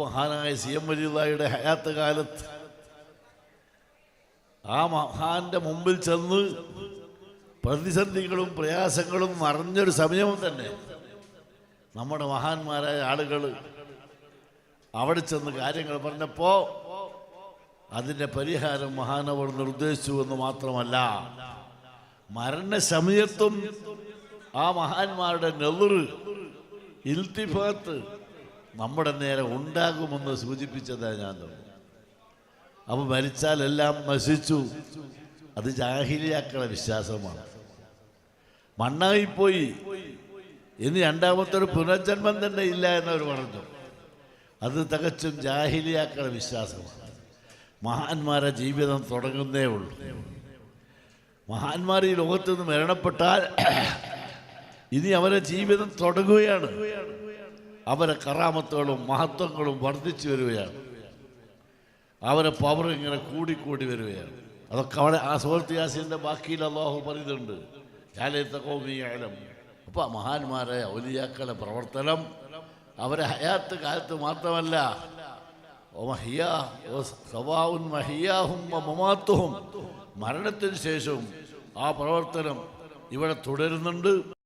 മഹാനായ സി എം വലിയതായുടെ ഹയാത്ത് കാലത്ത് ആ മഹാന്റെ മുമ്പിൽ ചെന്ന് പ്രതിസന്ധികളും പ്രയാസങ്ങളും നിറഞ്ഞൊരു സമയവും തന്നെ നമ്മുടെ മഹാന്മാരായ ആളുകൾ അവിടെ ചെന്ന് കാര്യങ്ങൾ പറഞ്ഞപ്പോൾ അതിന്റെ പരിഹാരം മഹാനവർ നിർദ്ദേശിച്ചു എന്ന് മാത്രമല്ല മരണസമയത്തും ആ മഹാന്മാരുടെ നെതിർ ഇൽത്തിഫാത്ത് നമ്മുടെ നേരെ ഉണ്ടാകുമെന്ന് സൂചിപ്പിച്ചതാണ് ഞാൻ അപ്പോൾ മരിച്ചാൽ എല്ലാം നശിച്ചു. അത് ജാഹിലിയാക്കളെ വിശ്വാസമാണ്. മണ്ണായിപ്പോയി ഇനി രണ്ടാമത്തെ ഒരു പുനർജന്മം തന്നെ ഇല്ല എന്നവർ പറഞ്ഞു. അത് തികച്ചും ജാഹിലിയാക്കളെ വിശ്വാസമാണ്. മഹാന്മാരെ ജീവിതം തുടങ്ങുന്നേ ഉള്ളൂ. മഹാന്മാർ ഈ ലോകത്ത് നിന്ന് മരണപ്പെട്ടാൽ ഇനി അവരെ ജീവിതം തുടങ്ങുകയാണ്. അവരെ കറാമത്തുകളും മഹത്വങ്ങളും വർദ്ധിച്ചു വരികയാണ്. അവരെ പവർ ഇങ്ങനെ കൂടിക്കൂടി വരികയാണ്. അതൊക്കെ അവിടെ ആ സുഹൃത്ത് യാസിന്റെ ബാക്കിയിൽ അള്ളാഹു പറയുന്നുണ്ട്. ഞാലേത്തക്കോമിയാലും അപ്പോൾ മഹാന്മാരെ ഒലിയാക്കളെ പ്രവർത്തനം അവരെ ഹയാത്ത് കാലത്ത് മാത്രമല്ല മരണത്തിന് ശേഷവും ആ പ്രവർത്തനം ഇവിടെ തുടരുന്നുണ്ട്.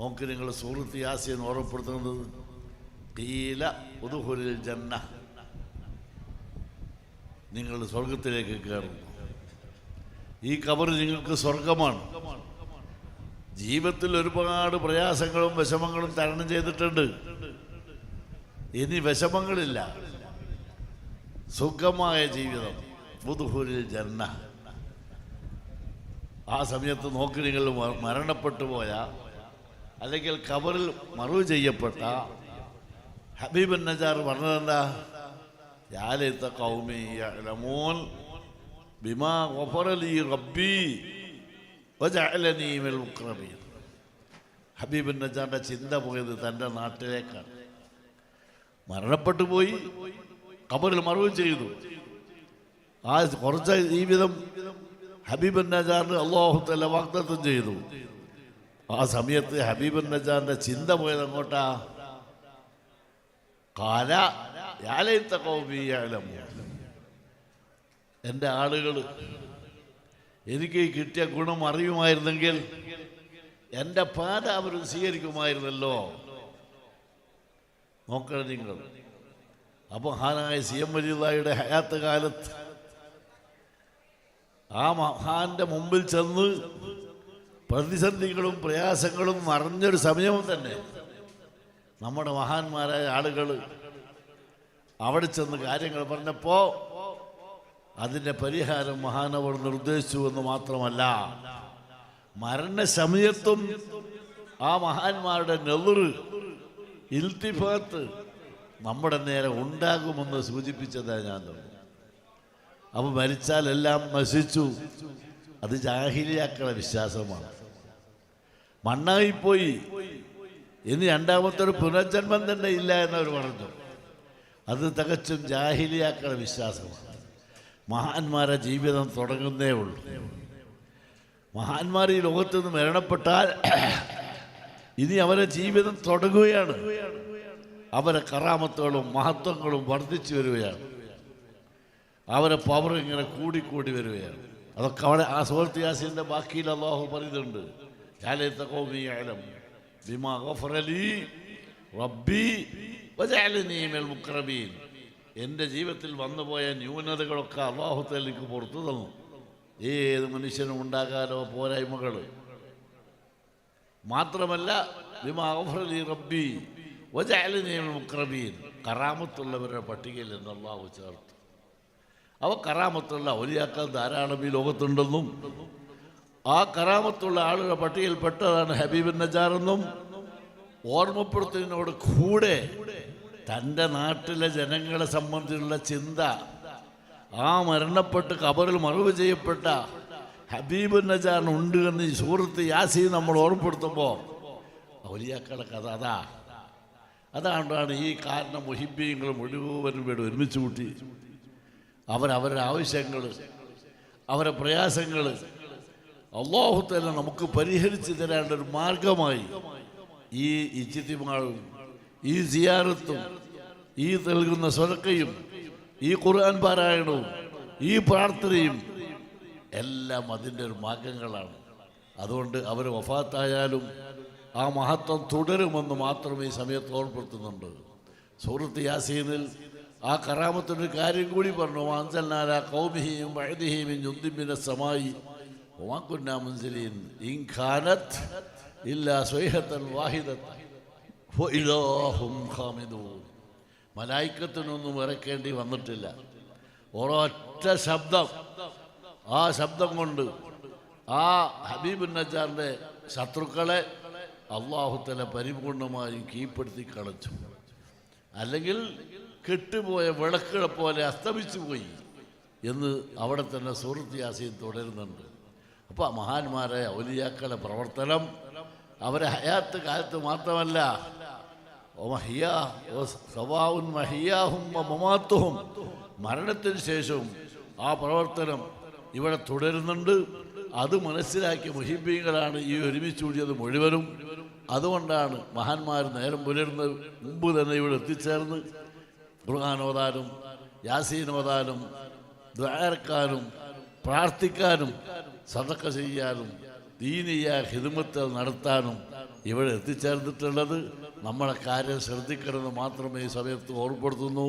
നോക്ക് നിങ്ങൾ സൂറത്ത് യാസിയെന്ന് ഓർമ്മപ്പെടുത്തുന്നത് കീല പുതുഹുലിൽ ജന്ന. നിങ്ങൾ സ്വർഗത്തിലേക്ക് കയറുന്നു. ഈ കബർ നിങ്ങൾക്ക് സ്വർഗമാണ്. ജീവിതത്തിൽ ഒരുപാട് പ്രയാസങ്ങളും വിഷമങ്ങളും തരണം ചെയ്തിട്ടുണ്ട്. ഇനി വിഷമങ്ങളില്ല. സുഖമായ ജീവിതം. പുതുഹൂരിൽ ജന്ന. ആ സമയത്ത് നോക്കി നിങ്ങൾ മരണപ്പെട്ടു പോയ അല്ലെങ്കിൽ ഖബറിൽ മറവ് ചെയ്യപ്പെട്ട ഹബീബൻ നജാർ പറഞ്ഞതെന്താ? ഹബീബ് ഗഫറലി റബ്ബി നജാറിന്റെ ചിന്ത പോയത് തന്റെ നാട്ടിലേക്കാണ്. മരണപ്പെട്ടു പോയി കബറിൽ മറവ് ചെയ്തു. ആ കുറച്ച് ജീവിതം ഹബീബൻ നജാറിന് അള്ളാഹു തല വാഗ്ദത്തം ചെയ്തു. ആ സമയത്ത് ഹബീബ് നജാറിന്റെ ചിന്ത പോയത് അങ്ങോട്ടാ കാല യാലയത്ത കൗമിയാലം എന്റെ ആളുകൾ എനിക്ക് കിട്ടിയ ഗുണം അറിയുമായിരുന്നെങ്കിൽ എന്റെ പാത അവർ സ്വീകരിക്കുമായിരുന്നല്ലോ. നോക്കണം നിങ്ങൾ. അപ്പോൾ ഹാനായ സി എം വലിയതായുടെ ഹയാത്ത് കാലത്ത് ആ മഹാന്റെ മുമ്പിൽ ചെന്ന് പ്രതിസന്ധികളും പ്രയാസങ്ങളും നിറഞ്ഞൊരു സമയവും തന്നെ. നമ്മുടെ മഹാന്മാരായ ആളുകൾ അവിടെ ചെന്ന് കാര്യങ്ങൾ പറഞ്ഞപ്പോൾ അതിന്റെ പരിഹാരം മഹാനവർ നിർദ്ദേശിച്ചു എന്ന് മാത്രമല്ല മരണസമയത്തും ആ മഹാന്മാരുടെ നെതിറ് ഇൽത്തിഫാത്ത് നമ്മുടെ നേരെ ഉണ്ടാകുമെന്ന് സൂചിപ്പിച്ചതാണ് ഞാൻ അപ്പോൾ മരിച്ചാലെല്ലാം നശിച്ചു. അത് ജാഹിലിയാക്കളെ വിശ്വാസമാണ്. മണ്ണായിപ്പോയി. ഇനി രണ്ടാമത്തെ ഒരു പുനർജന്മം തന്നെ ഇല്ല എന്നവർ പറഞ്ഞു. അത് തികച്ചും ജാഹിലിയാക്കളെ വിശ്വാസമാണ്. മഹാന്മാരെ ജീവിതം തുടങ്ങുന്നേ ഉള്ളൂ. മഹാന്മാർ ഈ ലോകത്ത് നിന്ന് മരണപ്പെട്ടാൽ ഇനി അവരെ ജീവിതം തുടങ്ങുകയാണ്. അവരെ കറാമത്തുകളും മഹത്വങ്ങളും വർദ്ധിച്ചു വരികയാണ്. അവരെ പവർ ഇങ്ങനെ കൂടിക്കൂടി വരികയാണ്. അതൊക്കെ അവിടെ ആ സുഹൃത്ത് യാസിന്റെ ബാക്കിയിൽ അള്ളാഹു പറയുന്നുണ്ട്. ഞാലേത്തക്കോമിയാലും ബിമാ لي റബ്ബി وجعلني من المقربين എന്റെ ജീവിതത്തിൽ വന്നുപോയ ന്യൂനതകളൊക്കെ അള്ളാഹുത്തെ എനിക്ക് പുറത്തു തന്നു. ഏത് മനുഷ്യനും ഉണ്ടാകാലോ പോരായ്മകൾ. മാത്രമല്ല ബിമാ ഗഫറലി റബ്ബി വജഅലനീ മിനൽ മുക്രമീൻ. കറാമത്തുള്ളവരുടെ പട്ടികയിൽ നിന്ന് അള്ളാഹു ചേർത്തു. അവ കറാമത്തുള്ള ഒലിയാക്കൾ ധാരാളം ഈ ലോകത്തുണ്ടെന്നും ആ കറാമത്തുള്ള ആളുകളുടെ പട്ടികയിൽപ്പെട്ടതാണ് ഹബീബിൻ നജാർ എന്നും ഓർമ്മപ്പെടുത്തുന്നതിനോട് കൂടെ തന്റെ നാട്ടിലെ ജനങ്ങളെ സംബന്ധിച്ചുള്ള ചിന്ത ആ മരണപ്പെട്ട് കബറിൽ മറവ് ചെയ്യപ്പെട്ട ഹബീബ് നജാൻ ഉണ്ട് എന്ന് ഈ സുഹൃത്ത് യാസി നമ്മൾ ഓർമ്മപ്പെടുത്തുമ്പോൾ ഔലിയാക്കളുടെ കഥ അതാ. അതാണ്ടാണ് ഈ കാരണം മുഹിബീങ്ങൾ മുഴുവനും വീട് ഒരുമിച്ച് കൂട്ടി. അവരവരുടെ ആവശ്യങ്ങൾ അവരുടെ പ്രയാസങ്ങൾ അള്ളാഹു തന്നെ നമുക്ക് പരിഹരിച്ചു തരേണ്ട ഒരു മാർഗമായി ഈ ഇച്ചിത്തിമാളും ഈ സിയാറത്തും ഈ നൽകുന്ന സ്വരക്കയും ഈ ഖുർആൻ പാരായണവും ഈ പ്രാർത്ഥനയും എല്ലാം അതിന്റെ ഒരു മാർഗങ്ങളാണ്. അതുകൊണ്ട് അവർ വഫാത്തായാലും ആ മഹത്വം തുടരുമെന്ന് മാത്രം ഈ സമയത്ത് ഓർപ്പെടുത്തുന്നുണ്ട് സൂറത്ത് യാസീനിൽ ആ കറാമത്തിന്റെ കാര്യം കൂടി പറഞ്ഞു വാൻസൽനാല കൗമിഹിയും വഴുതിഹിയും ജുന്തിമിന സമായി. ഒമാക്കുന്ന മുൻസിലീൻ ഇൻ ഖാനത്ത് ഇല്ല സ്വൈഹത്തൻ വാഹിദത്ത് മലായിക്കത്തിനൊന്നും ഇറക്കേണ്ടി വന്നിട്ടില്ല. ഒരൊറ്റ ശബ്ദം. ആ ശബ്ദം കൊണ്ട് ആ ഹബീബ് നജാറിന്റെ ശത്രുക്കളെ അള്ളാഹുത്തല പരിപൂർണമായും കീഴ്പ്പെടുത്തി കളച്ചു അല്ലെങ്കിൽ കെട്ടുപോയ വിളക്കുകളെ പോലെ അസ്തമിച്ചു പോയി എന്ന് അവിടെ തന്നെ സൂറത്ത് യാസീൻ തുടരുന്നുണ്ട്. അപ്പോൾ മഹാന്മാരെ ഔലിയാക്കളെ പ്രവർത്തനം. അവരെ ഹയാത്ത് കാലത്ത് മാത്രമല്ല മരണത്തിന് ശേഷവും ആ പ്രവർത്തനം ഇവിടെ തുടരുന്നുണ്ട്. അത് മനസ്സിലാക്കിയ മുഹിബീങ്ങളാണ് ഈ ഒരുമിച്ച് കൂടിയത് മുഴുവനും. അതുകൊണ്ടാണ് മഹാന്മാർ നേരം പുലരുന്ന മുമ്പ് തന്നെ ഇവിടെ എത്തിച്ചേർന്ന്. യാസീൻ ഓതാനും ദ്വാരക്കാനും പ്രാർത്ഥിക്കാനും സതക്ക ചെയ്യാനും ദീനീയ ഹിദമത്ത് നടത്താനും ഇവിടെ എത്തിച്ചേർന്നിട്ടുള്ളത് നമ്മളെ കാര്യം ശ്രദ്ധിക്കണമെന്ന് മാത്രമേ ഈ സമയത്ത് ഓർമ്മപ്പെടുത്തുന്നു.